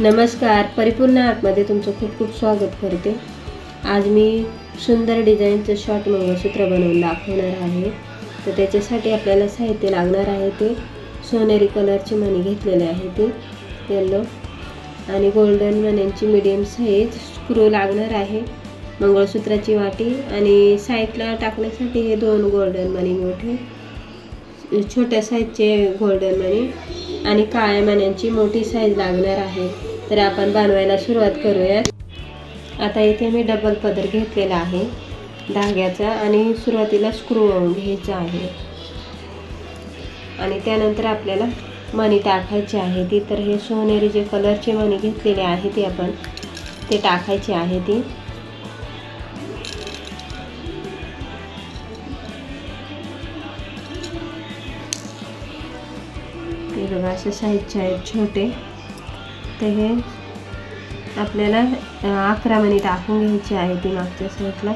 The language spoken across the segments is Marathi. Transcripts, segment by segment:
नमस्कार. परिपूर्ण आतमध्ये तुमचं खूप खूप स्वागत करते. आज मी सुंदर डिझाईनचं शॉर्ट मंगळसूत्र बनवून दाखवणार आहे. तर त्याच्यासाठी आपल्याला साहित्य लागणार आहे ते. सोनेरी कलरची मणी घेतलेले आहे ते. येल्लो आणि गोल्डन मण्यांची मिडियम साईज स्क्रू लागणार आहे. मंगळसूत्राची वाटी आणि साईडला टाकण्यासाठी हे दोन गोल्डन मणी मोठे. छोट्या साईजचे गोल्डन मणी आणि काळ्या मण्यांची मोठी साईज लागणार आहे. तर आपण बनवायला सुरुवात करूयात. आता इथे मी डबल पदर घेतलेला आहे. धाग्याचा आणि सुरुवातीला स्क्रू घ्यायचा आहे. आणि त्यानंतर आपल्याला मणी टाकायचे आहे ती. तर हे सोनेरी जे कलरचे मणी घेतलेले आहे ते आपण ते टाकायचे आहे ती. हे बघा असे साईजचे आहेत छोटे. तर हे आपल्याला अकरा मणी टाकून घ्यायची आहे ती मागच्या साईडला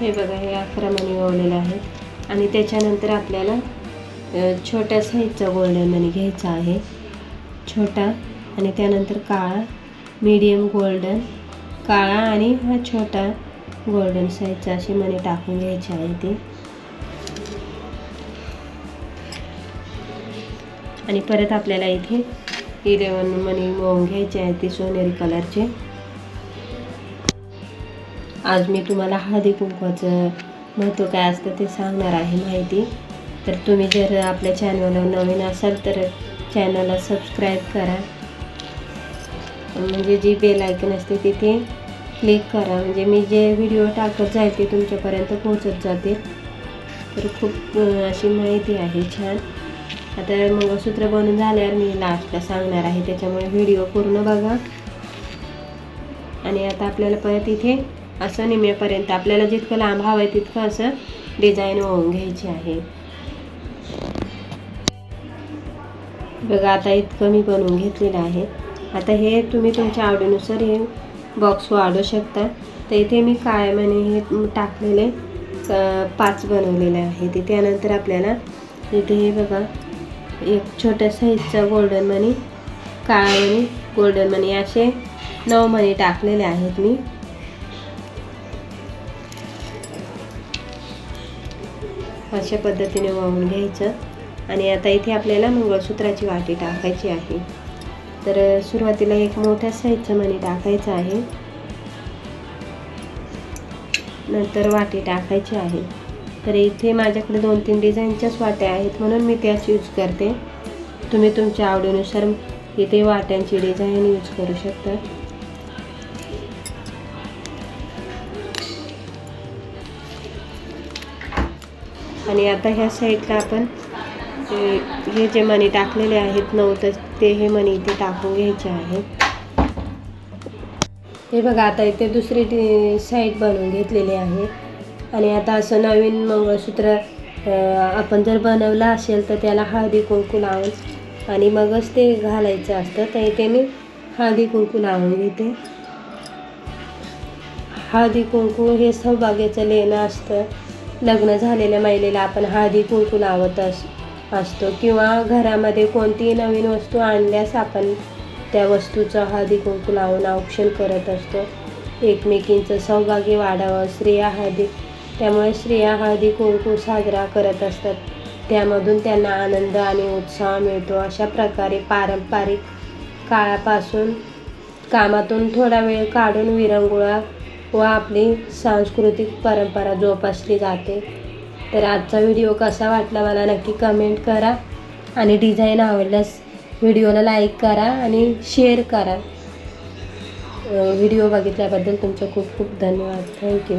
हे बघा हे अकरा मणी ओवलेले आहेत. आणि त्याच्यानंतर आपल्याला छोट्या साईजचा गोल्डन मणी घ्यायचा आहे. छोटा आणि त्यानंतर काळा मीडियम गोल्डन काळा आणि हा छोटा गोल्डन साईजचा असे मणी टाकून घ्यायचे आहे ते. आणि परत आपल्याला इथे इलेवन मनी मोहून घ्यायचे आहे ते सोनेरी कलरचे आज मी तुम्हाला हळदी कुंकवाचं महत्त्व काय असतं ते सांगणार आहे माहिती. तर तुम्ही जर आपल्या चॅनलवर नवीन असाल तर चॅनलला सबस्क्राईब करा. म्हणजे जी बेल आयकन असते तिथे क्लिक करा. म्हणजे मी जे व्हिडिओ टाकत जाईल ते तुमच्यापर्यंत पोहोचत जातील. तर खूप अशी माहिती आहे. छान. आता मंगळसूत्र बनून झाल्यावर मी लास्टला सांगणार आहे. त्याच्यामुळे व्हिडिओ पूर्ण बघा. आणि आता आपल्याला परत इथे असं निम्यापर्यंत आपल्याला जितकं लांब हवं आहे तितकं असं डिझाईन होऊन घ्यायची आहे. बघा आता इतकं मी बनवून घेतलेलं आहे. आता हे तुम्ही तुमच्या आवडीनुसार हे बॉक्स वाढवू शकता. तर इथे मी काळ्या मणी हे टाकलेले पाच बनवलेले आहे ते त्यानंतर आपल्याला इथे हे बघा एक छोट्या साईजचा गोल्डन मनी काळा मनी गोल्डन मनी असे नऊ मनी टाकलेले आहेत मी. अशा पद्धतीने वाहून घ्यायचं. आणि आता इथे आपल्याला मंगळसूत्राची वाटी टाकायची आहे. तर सुरुवातीला एक मोठ्या साईजचं मणी टाकायचं आहे. नंतर वाटी टाकायची आहे. तर इथे माझ्याकडे दोन तीन डिझाईनच्याच वाट्या आहेत म्हणून मी त्याच यूज करते. तुम्ही तुमच्या आवडीनुसार इथे वाट्यांची डिझाईन यूज करू शकता. आणि आता ह्या साईडला आपण ते हे जे मणी टाकलेले आहेत नऊ तर ते हे मणी इथे टाकून घ्यायचे आहेत हे बघा आता इथे दुसरी साईड बनवून घेतलेली आहे. आणि आता असं नवीन मंगळसूत्र आपण जर बनवलं असेल तर त्याला हळदी कुंकू लावून आणि मगच ते घालायचं असतं. तर इथे मी हळदी कुंकू लावून घेते. हळदी कुंकू हे सौभाग्याचं लेणं असतं. लग्न झालेल्या महिलेला आपण हळदी कुंकू लावत अस असतो किंवा घरामध्ये कोणतीही नवीन वस्तू आणल्यास आपण त्या वस्तूचं हळदी कुंकू लावून औक्षण करत असतो. एकमेकींचं सहभागी वाढावं स्त्रिया हळदी. त्यामुळे स्त्रिया हळदी कुंकू साजरा करत असतात. त्यामधून त्यांना आनंद आणि उत्साह मिळतो. अशा प्रकारे पारंपरिक काळापासून कामातून थोडा वेळ काढून विरंगुळा व आपली सांस्कृतिक परंपरा जोपासली जाते. तर आजचा व्हिडिओ कसा वाटला मला नक्की कमेंट करा. आणि डिझाईन आवडल्यास व्हिडिओला लाईक करा आणि शेअर करा. व्हिडिओ बघितल्याबद्दल तुमचं खूप खूप धन्यवाद. थँक्यू